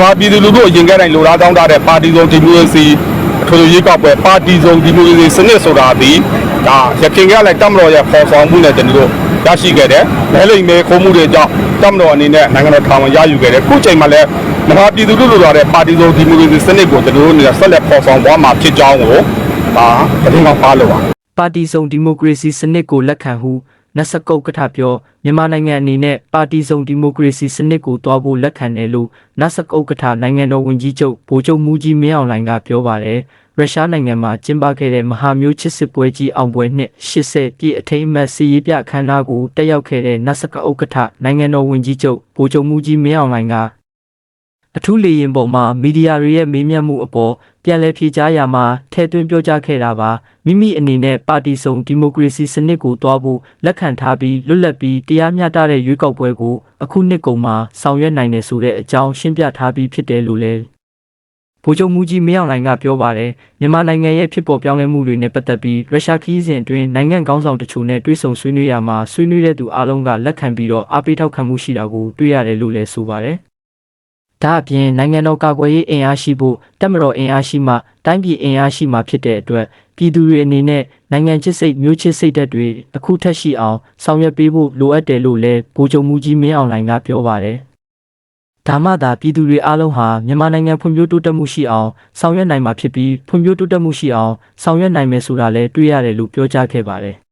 မြန်မာပြည်သူလူထုအရင်ကတည်းကလိုလားတောင်းတတဲ့ပါတီစုံဒီမိုကရေစီအထွေထွေရွေးကောက်ပွဲပါတီစုံဒီမိုကရေစီစနစ်ဆိုတာဒီဒါရခိုင်ကလည်းတပ်မတော်ရဲ့ပေါ်ဆောင်မှုနဲ့ကျွန်တော်တို့ရရှိခဲ့တယ်။လဲလိမ်မဲခိုးမှုတွေကြောင့်တပ်မတော်အနေနဲ့နိုင်ငံတော်ထောင်ဝင်ရယူခဲ့တယ်။ခုချိန်မှာလည်းမြန်မာပြည်သူလူထုလိုလားတဲ့ပါတီစုံဒီမိုကရေစီစနစ်ကိုကျွန်တော်တို့အနေနဲ့ဆက်လက်ပေါ်ဆောင်သွားမှာဖြစ်ကြောင်းကိုဒါသတင်းကောင်းပါလို့ပါပါတီစုံဒီမိုကရေစီစနစ်ကိုလက်ခံဟု နတ်စကုတ်ကထပြောမြန်မာနိုင်ငံအနေနဲ့ပါတီစုံဒီမိုကရေစီစနစ်ကိုတွားဖို့လက်ခံတယ်လို့နတ်စကုတ်ကထနိုင်ငံတော်ဝန်ကြီးချုပ်ဗိုလ်ချုပ်မူကြီးမင်းအောင်လှိုင်ကပြောပါတယ်ရုရှားနိုင်ငံမှာကျင်းပခဲ့တဲ့မဟာမျိုးချစ်စစ်ပွဲကြီးအောင်ပွဲနှစ်80ပြည့်အထိမ်းအမှတ်စီရေးပြအခမ်းအနားကိုတက်ရောက်ခဲ့တဲ့နတ်စကုတ်ကထနိုင်ငံတော်ဝန်ကြီးချုပ်ဗိုလ်ချုပ်မူကြီးမင်းအောင်လှိုင်ကအထူးလေရင်ပေါ်မှာမီဒီယာတွေရဲ့မေးမြန်းမှုအပေါ် ပြန်လည်ဖြေကြားရမှာထဲသွင်းပြောကြားခဲ့တာပါမိမိအနေနဲ့ပါတီစုံဒီမိုကရေစီစနစ်ကိုတွားဖို့လက်ခံထားပြီးလွတ်လပ်ပြီးတရားမျှတတဲ့ရွေးကောက်ပွဲကိုအခုနှစ်ကုန်မှာဆောင်ရွက်နိုင်တယ်ဆိုတဲ့အကြောင်းရှင်းပြထားပြီးဖြစ်တယ်လို့လည်းဗိုလ်ချုပ်မူကြီးမင်းအောင်လှိုင်ကပြောပါတယ်မြန်မာနိုင်ငံရဲ့ဖြစ်ပေါ်ပြောင်းလဲမှုတွေနဲ့ပတ်သက်ပြီးရုရှားခီးစဉ်အတွင်းနိုင်ငံကောင်းဆောင်တချို့နဲ့တွေ့ဆုံဆွေးနွေးရမှာဆွေးနွေးတဲ့သူအလုံးကလက်ခံပြီးတော့အားပေးထောက်ခံမှုရှိတာကိုတွေ့ရတယ်လို့လည်းဆိုပါတယ် ဒါအပြင်နိုင်ငံတော်ကာကွယ်ရေးအင်အားရှိဖို့တက်မတော်အင်အားရှိမှတိုင်းပြည်အင်အားရှိမှဖြစ်တဲ့အတွက်ပြည်သူတွေအနေနဲ့နိုင်ငံချစ်စိတ်မျိုးချစ်စိတ်ဓာတ်တွေအခုထက်ရှိအောင်ဆောင်ရွက်ပေးဖို့လိုအပ်တယ်လို့လည်းဗိုလ်ချုပ်မူကြီးမင်းအောင်လှိုင်ကပြောပါတယ်။ဒါမှသာပြည်သူတွေအားလုံးဟာမြန်မာနိုင်ငံဖွံ့ဖြိုးတိုးတက်မှုရှိအောင်ဆောင်ရွက်နိုင်မှာဖြစ်ပြီးဖွံ့ဖြိုးတိုးတက်မှုရှိအောင်ဆောင်ရွက်နိုင်မယ်ဆိုတာလည်းတွေ့ရတယ်လို့ပြောကြားခဲ့ပါတယ်။